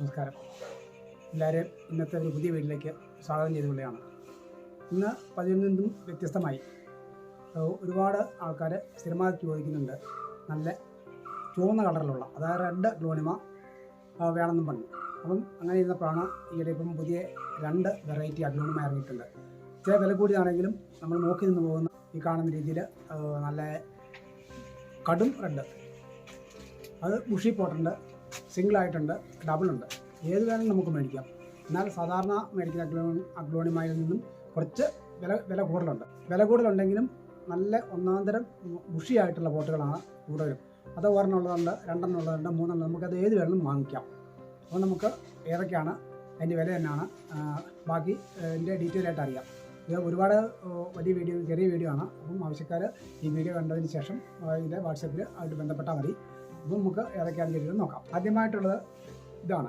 നമസ്കാരം. എല്ലാവരെയും ഇന്നത്തെ ഒരു പുതിയ വീട്ടിലേക്ക് സ്വാഗതം ചെയ്തുകൊള്ളുകയാണ്. ഇന്ന് പതിവിൽ വ്യത്യസ്തമായി ഒരുപാട് ആൾക്കാർ സ്ഥിരമായി ചോദിക്കുന്നുണ്ട്. നല്ല ചുവന്ന കളറിലുള്ള അതായത് റെഡ് ഗ്ലോണിമ വേണമെന്നും പറഞ്ഞു. അപ്പം അങ്ങനെ ഇരുന്നപ്പോഴാണ് ഈയിടെ ഇപ്പം പുതിയ രണ്ട് വെറൈറ്റി അഗ്ലോണിമ ഇറങ്ങിയിട്ടുണ്ട്. ചില വില കൂടിയാണെങ്കിലും നമ്മൾ നോക്കി നിന്ന് പോകുന്ന ഈ കാണുന്ന രീതിയിൽ നല്ല കടും റെഡ് അത് ബുഷി പോട്ടുണ്ട്. സിംഗിൾ ആയിട്ടുണ്ട് ഡബിൾ ഉണ്ട് ഏത് വേണമെങ്കിലും നമുക്ക് മേടിക്കാം. എന്നാൽ സാധാരണ മേടിക്കുന്ന അഗ്ലോ അഗ്ലോണിമായിൽ നിന്നും കുറച്ച് വില വില കൂടുതലുണ്ട്. വില കൂടുതലുണ്ടെങ്കിലും നല്ല ഒന്നാന്തരം ബുഷിയായിട്ടുള്ള ബോട്ടുകളാണ് കൂടുതലും. അത് ഒരെണ്ണം ഉള്ളതുണ്ട് രണ്ടെണ്ണം ഉള്ളതുണ്ട് മൂന്നെണ്ണം നമുക്കത് ഏത് വേണമെങ്കിലും വാങ്ങിക്കാം. അപ്പോൾ നമുക്ക് ഏതൊക്കെയാണ് അതിന്റെ വില തന്നെയാണ് ബാക്കി എന്റെ ഡീറ്റെയിൽ ആയിട്ട് അറിയാം. ഇത് ഒരുപാട് വലിയ വീഡിയോ ചെറിയ വീഡിയോ ആണ്. അപ്പം ആവശ്യക്കാർ ഈ വീഡിയോ കണ്ടതിന് ശേഷം ഇതിന്റെ വാട്സപ്പിൽ ആയിട്ട് ബന്ധപ്പെട്ടാൽ മതി. അപ്പോൾ നമുക്ക് ഏതൊക്കെയാണ് ചെയ്തത് നോക്കാം. ആദ്യമായിട്ടുള്ളത് ഇതാണ്.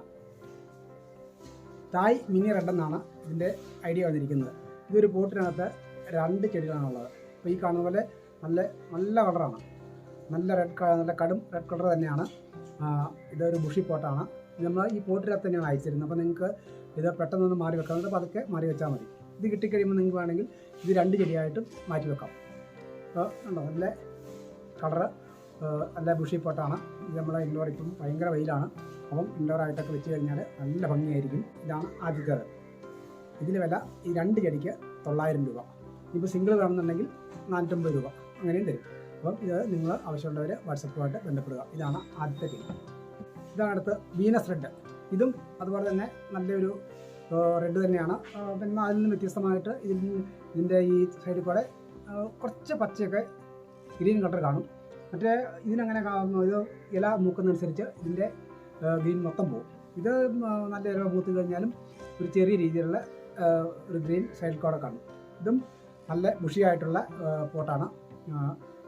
തായ് മിനി റെഡ് എന്നാണ് ഇതിന്റെ ഐഡിയ വന്നിരിക്കുന്നത്. ഇതൊരു പോട്ടിനകത്ത് രണ്ട് ചെടികളാണുള്ളത്. അപ്പോൾ ഈ കാണുന്ന പോലെ നല്ല നല്ല കളറാണ്. നല്ല റെഡ് കളർ നല്ല കടും റെഡ് കളർ തന്നെയാണ്. ഇതൊരു ബുഷി പോട്ടാണ് ഇത് നമ്മൾ ഈ പോട്ടിനകത്ത് തന്നെയാണ് അയച്ചിരുന്നത്. അപ്പോൾ നിങ്ങൾക്ക് ഇത് പെട്ടെന്നൊന്ന് മാറി വെക്കാം അപ്പോൾ അതൊക്കെ മാറി വെച്ചാൽ മതി. ഇത് കിട്ടിക്കഴിയുമ്പോൾ നിങ്ങൾക്ക് വേണമെങ്കിൽ ഇത് രണ്ട് ചെടിയായിട്ടും മാറ്റി വെക്കാം. അപ്പോൾ ഉണ്ടോ നല്ല കളറ് നല്ല ബുഷി പോട്ടാണ് ഇത് നമ്മളെ ഇൻഡോർ ഇപ്പം ഭയങ്കര വെയിലാണ്. അപ്പം ഇൻഡോർ ആയിട്ടൊക്കെ വെച്ച് കഴിഞ്ഞാൽ നല്ല ഭംഗിയായിരിക്കും. ഇതാണ് ആദ്യത്തേത് ഇതിന് വില ഈ രണ്ട് ചെടിക്ക് തൊള്ളായിരം രൂപ. ഇപ്പോൾ സിംഗിൾ വേണമെന്നുണ്ടെങ്കിൽ നാനൂറ്റമ്പത് രൂപ. അങ്ങനെയും തരും. അപ്പം ഇത് നിങ്ങൾ ആവശ്യമുള്ളവർ വാട്സപ്പുമായിട്ട് ബന്ധപ്പെടുക. ഇതാണ് ആദ്യത്തെ ചെടി. ഇതാണ് അടുത്ത് വീനസ് റെഡ്. ഇതും അതുപോലെ തന്നെ നല്ലൊരു റെഡ് തന്നെയാണ്. പിന്നെ അതിൽ നിന്ന് വ്യത്യസ്തമായിട്ട് ഇതിന്റെ ഈ സൈഡിൽ കൂടെ കുറച്ച് പച്ചയൊക്കെ ഗ്രീൻ കളർ കാണും. മറ്റേ ഇതിനങ്ങനെ ഇത് ഇല മൂക്കുന്നതനുസരിച്ച് ഇതിന്റെ ഗ്രീൻ മൊത്തം പോകും ഇത് നല്ല ഇല മൂത്ത് കഴിഞ്ഞാലും ഒരു ചെറിയ രീതിയിലുള്ള ഒരു ഗ്രീൻ സൈഡ് കോടെ കാണും. ഇതും നല്ല ബുഷിയായിട്ടുള്ള പോട്ടാണ്.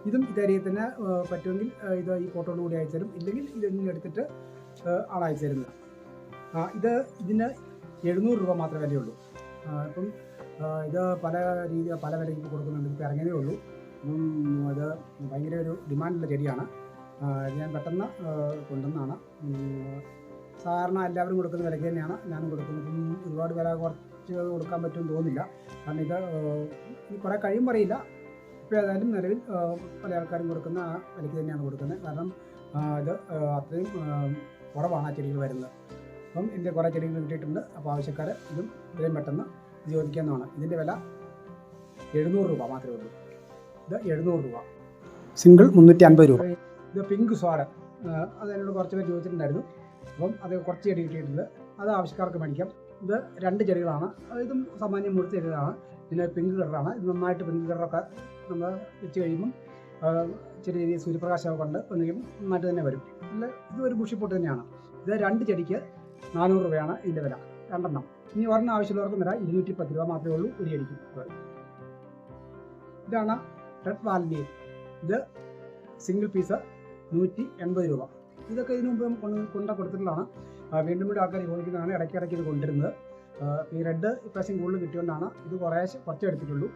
ഇതും ഇതേ രീതിയിൽ തന്നെ പറ്റുമെങ്കിൽ ഇത് ഈ പോട്ടോട് കൂടി അയച്ചു തരും. ഇല്ലെങ്കിൽ ഇതിൽ എടുത്തിട്ട് ആണ് അയച്ചു തരുന്നത്. ഇത് ഇതിന് എഴുന്നൂറ് രൂപ മാത്രമേ വിലയുള്ളൂ. ഇപ്പം ഇത് പല രീതി പല വിലയ്ക്ക് കൊടുക്കുന്നുണ്ട്. ഇപ്പം ഇറങ്ങിയതേ ഉള്ളൂ. അപ്പം അത് ഭയങ്കര ഒരു ഡിമാൻഡുള്ള ചെടിയാണ്. ഞാൻ പെട്ടെന്ന് കൊണ്ടുവന്നാണ് സാധാരണ എല്ലാവരും കൊടുക്കുന്ന വിലയ്ക്ക് തന്നെയാണ്. ഞാനും കൊടുക്കുന്നത്. ഒരുപാട് വില കുറച്ച് കൊടുക്കാൻ പറ്റുമെന്ന് തോന്നുന്നില്ല. കാരണം ഇത് കുറേ കഴിയുമ്പോൾ അറിയില്ല. ഇപ്പോൾ ഏതായാലും നിലവിൽ പല ആൾക്കാരും കൊടുക്കുന്ന ആ വിലയ്ക്ക് തന്നെയാണ് കൊടുക്കുന്നത്. കാരണം ഇത് അത്രയും കുറവാണ് ആ ചെടികൾ വരുന്നത്. അപ്പം എന്റെ കുറേ ചെടികൾ കിട്ടിയിട്ടുണ്ട്. അപ്പോൾ ആവശ്യക്കാർ ഇതും ഇത്രയും പെട്ടെന്ന് ചോദിക്കാവുന്നതാണ് ഇതിന്റെ വില എഴുന്നൂറ് രൂപ മാത്രമേ ഉള്ളൂ. ഇത് എഴുന്നൂറ് രൂപ. സിംഗിൾ മുന്നൂറ്റി അൻപത് രൂപ. ഇത് പിങ്ക് സ്വാഡ് അത് എന്നോട് കുറച്ച് പേര് ചോദിച്ചിട്ടുണ്ടായിരുന്നു. അപ്പം അത് കുറച്ച് ചെടി കിട്ടിയിട്ടുണ്ട്. അത് ആവശ്യക്കാർക്ക് മേടിക്കാം. ഇത് രണ്ട് ചെടികളാണ്. ഇതും സാമാന്യം മുഴുത്ത ചെടികളാണ്. പിന്നെ പിങ്ക് കളറാണ്. ഇത് നന്നായിട്ട് പിങ്ക് കളറൊക്കെ നമ്മൾ വെച്ച് കഴിയുമ്പം ചെറിയ രീതിയിൽ സൂര്യപ്രകാശമൊക്കെ കൊണ്ട് ഒന്നുകിൽ നന്നായിട്ട് തന്നെ വരും. ഇല്ല ഇത് ഒരു ബുഷിപ്പോട്ട് തന്നെയാണ്. ഇത് രണ്ട് ചെടിക്ക് നാനൂറ് രൂപയാണ് ഇതിന്റെ വില. രണ്ടെണ്ണം. ഇനി ഒരെണ്ണം ആവശ്യമുള്ളവർക്ക് വില ഇരുന്നൂറ്റി പത്ത് രൂപ മാത്രമേ ഉള്ളൂ ഒരു ചെടിക്ക്. ഇതാണ് റെഡ് വാൽമീൻ ഇത് സിംഗിൾ പീസ് നൂറ്റി എൺപത് രൂപ. ഇതൊക്കെ ഇതിനു മുമ്പ് കൊണ്ട് കൊണ്ട കൊടുത്തിട്ടുള്ളതാണ് വീണ്ടും വീണ്ടും ആൾക്കാർ ചോദിക്കുന്നതാണ് ഇടയ്ക്ക് ഇടയ്ക്ക് ഇത് കൊണ്ടിരുന്നത് ഈ റെഡ് ഇപ്രാവശ്യം കൂടുതൽ കിട്ടിയോണ്ടാണ് ഇത് കുറേശ്ശെ കുറച്ച് എടുത്തിട്ടുള്ളൂ.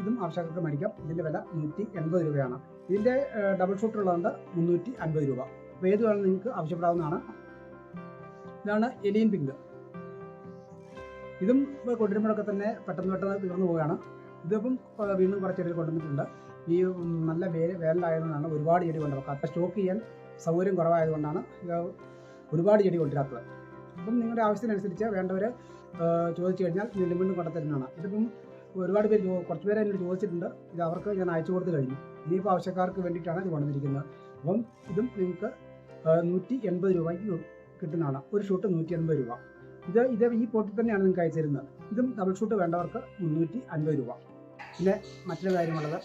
ഇതും ആവശ്യക്കാർക്ക് മേടിക്കാം. ഇതിന്റെ വില നൂറ്റി എൺപത് രൂപയാണ്. ഇതിന്റെ ഡബിൾ ഷൂട്ട് ഉള്ളതുകൊണ്ട് മുന്നൂറ്റി അൻപത് രൂപ. അപ്പോൾ ഏത് വേണം നിങ്ങൾക്ക് ആവശ്യപ്പെടാവുന്നതാണ്. ഇതാണ് എലിയൻ പിങ്ക് ഇതും കൊണ്ടിരുമ്പോഴൊക്കെ തന്നെ പെട്ടെന്ന് പെട്ടെന്ന് തീർന്നു പോവുകയാണ്. ആ, വീണ്ടും കുറച്ച് ചെടികൾ കൊണ്ടുവന്നിട്ടുണ്ട്. ഈ നല്ല വേ വേനലായതുകൊണ്ടാണ് ഒരുപാട് ചെടി കട്ട സ്റ്റോക്ക് ചെയ്യാൻ സൗകര്യം കുറവായതുകൊണ്ടാണ് ഒരുപാട് ചെടി കൊണ്ടുവരാത്തത്. അപ്പം നിങ്ങളുടെ ആവശ്യത്തിനനുസരിച്ച് വേണ്ടവർ ചോദിച്ചു കഴിഞ്ഞാൽ വീണ്ടും വീണ്ടും കൊണ്ടുത്തരുന്നതാണ്. ഇതിപ്പം ഒരുപാട് പേര് കുറച്ച് പേര് എന്നോട് ചോദിച്ചിട്ടുണ്ട്. ഇത് അവർക്ക് ഞാൻ അയച്ചു കൊടുത്തു കഴിഞ്ഞു. ഇനിയിപ്പോൾ ആവശ്യക്കാർക്ക് വേണ്ടിയിട്ടാണ് ഇത് കൊണ്ടുവന്നിരിക്കുന്നത്. അപ്പം ഇതും നിങ്ങൾക്ക് നൂറ്റി എൺപത് രൂപയ്ക്ക് കിട്ടുന്നതാണ്. ഒരു ഷൂട്ട് നൂറ്റി എൺപത് രൂപ. ഇത് ഇത് ഈ പോട്ടിൽ തന്നെയാണ് നിങ്ങൾക്ക് അയച്ചു തരുന്നത്. ഇതും ഡബിൾ ഷൂട്ട് വേണ്ടവർക്ക് മുന്നൂറ്റി അൻപത് രൂപ. പിന്നെ മറ്റൊരു കാര്യമുള്ളത്.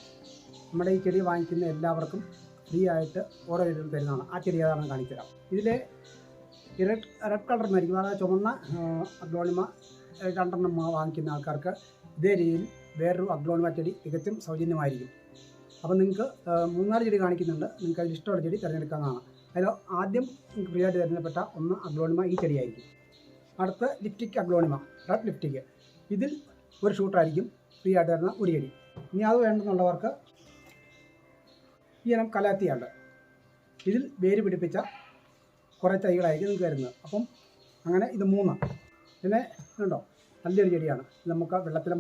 നമ്മുടെ ഈ ചെടി വാങ്ങിക്കുന്ന എല്ലാവർക്കും ഫ്രീ ആയിട്ട് ഓരോ ഇതും തരുന്നതാണ്. ആ ചെടി ഏതാണെന്ന് കാണിച്ചു തരാം. ഇതിലെ റെഡ് റെഡ് കളർ എന്നായിരിക്കും അതായത് ചുമന്ന അഗ്ലോണിമ രണ്ടെണ്ണം വാങ്ങിക്കുന്ന ആൾക്കാർക്ക് ഇതേ രീതിയിൽ വേറൊരു അഗ്ലോണിമ ചെടി തികച്ചും സൗജന്യമായിരിക്കും. അപ്പം നിങ്ങൾക്ക് മൂന്നാൽ ചെടി കാണിക്കുന്നുണ്ട്. നിങ്ങൾക്ക് അതിൽ ഇഷ്ടമുള്ള ചെടി തിരഞ്ഞെടുക്കാവുന്നതാണ്. അതിൽ ആദ്യം നിങ്ങൾക്ക് ഫ്രീ ആയിട്ട് തിരഞ്ഞെടുപ്പെട്ട ഒന്ന് അഗ്ലോണിമ ഈ ചെടിയായിരിക്കും അടുത്ത ലിപ്റ്റിക് അഗ്ലോണിമ റെഡ് ലിപ്റ്റിക് ഇതിൽ ഒരു ഷൂട്ടായിരിക്കും ഫ്രീ ആയിട്ട് തരുന്ന ഒരു ഇനി അത് വേണ്ടെന്നുള്ളവർക്ക് ഈ ഇനം കലാത്തിയുണ്ട്. ഇതിൽ വേര് പിടിപ്പിച്ച കുറേ തൈകളായിരിക്കും നിങ്ങൾക്ക് വരുന്നത്. അപ്പം അങ്ങനെ ഇത് മൂന്ന്. പിന്നെ ഉണ്ടോ നല്ലൊരു ചെടിയാണ്. നമുക്ക് വെള്ളത്തിൽ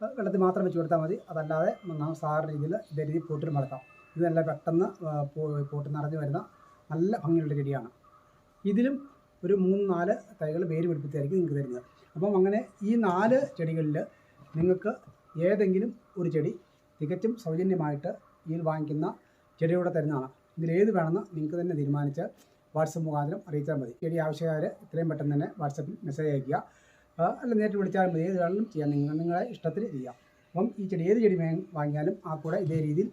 ഏഹ് വെള്ളത്തിൽ മാത്രം വെച്ച് കൊടുത്താൽ മതി. അതല്ലാതെ നാം സാധാരണ രീതിയിൽ ഇതേ രീതിയിൽ മടക്കാം ഇത് നല്ല പെട്ടെന്ന് പൂട്ട് പോട്ട് നിറഞ്ഞു വരുന്ന നല്ല ഭംഗിയുള്ള ചെടിയാണ്. ഇതിലും ഒരു മൂന്ന് നാല് തൈകൾ വേര് പിടിപ്പിച്ചായിരിക്കും നിങ്ങൾക്ക് തരുന്നത്. അപ്പം അങ്ങനെ ഈ നാല് ചെടികളിൽ നിങ്ങൾക്ക് ഏതെങ്കിലും ഒരു ചെടി തികച്ചും സൗജന്യമായിട്ട് ഇതിൽ വാങ്ങിക്കുന്ന ചെടിയോടെ തരുന്നതാണ്. ഇതിലേത് വേണമെന്ന് നിങ്ങൾക്ക് തന്നെ തീരുമാനിച്ച് വാട്സപ്പ് മുഖാന്തരം അറിയിച്ചാൽ മതി. ചെടി ആവശ്യക്കാർ ഇത്രയും പെട്ടെന്ന് തന്നെ വാട്സപ്പിൽ മെസ്സേജ് അയക്കുക. അല്ല നേരിട്ട് വിളിച്ചാൽ മതി. ഏത് വേണമെങ്കിലും ചെയ്യാം. നിങ്ങൾ നിങ്ങളെ ഇഷ്ടത്തിൽ ചെയ്യാം. അപ്പം ഈ ചെടി ഏത് ചെടി വാങ്ങിയാലും ആ കൂടെ ഇതേ രീതിയിൽ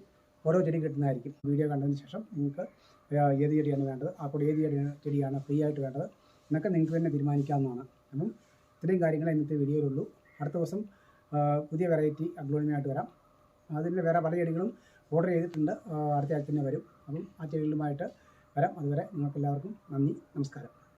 ഓരോ ചെടി കിട്ടുന്നതായിരിക്കും. വീഡിയോ കണ്ടതിന് ശേഷം നിങ്ങൾക്ക് ഏത് ചെടിയാണ് വേണ്ടത് ആ കൂടെ ഏത് ചെടിയാണ് ചെടിയാണ് ഫ്രീ ആയിട്ട് വേണ്ടത് എന്നൊക്കെ നിങ്ങൾക്ക് തന്നെ തീരുമാനിക്കാവുന്നതാണ്. അപ്പം ഇത്രയും കാര്യങ്ങളെ ഇന്നത്തെ വീഡിയോയിലുള്ളൂ. അടുത്ത ദിവസം പുതിയ വെറൈറ്റി അഗ്ലോണിയുമായിട്ട് വരാം. അതിന്റെ വേറെ പല ചെടികളും ഓർഡർ ചെയ്തിട്ടുണ്ട്. അടുത്ത ആഴ്ച തന്നെ വരും. അപ്പം ആ ചെടികളുമായിട്ട് വരാം. അതുവരെ നിങ്ങൾക്കെല്ലാവർക്കും നന്ദി നമസ്കാരം.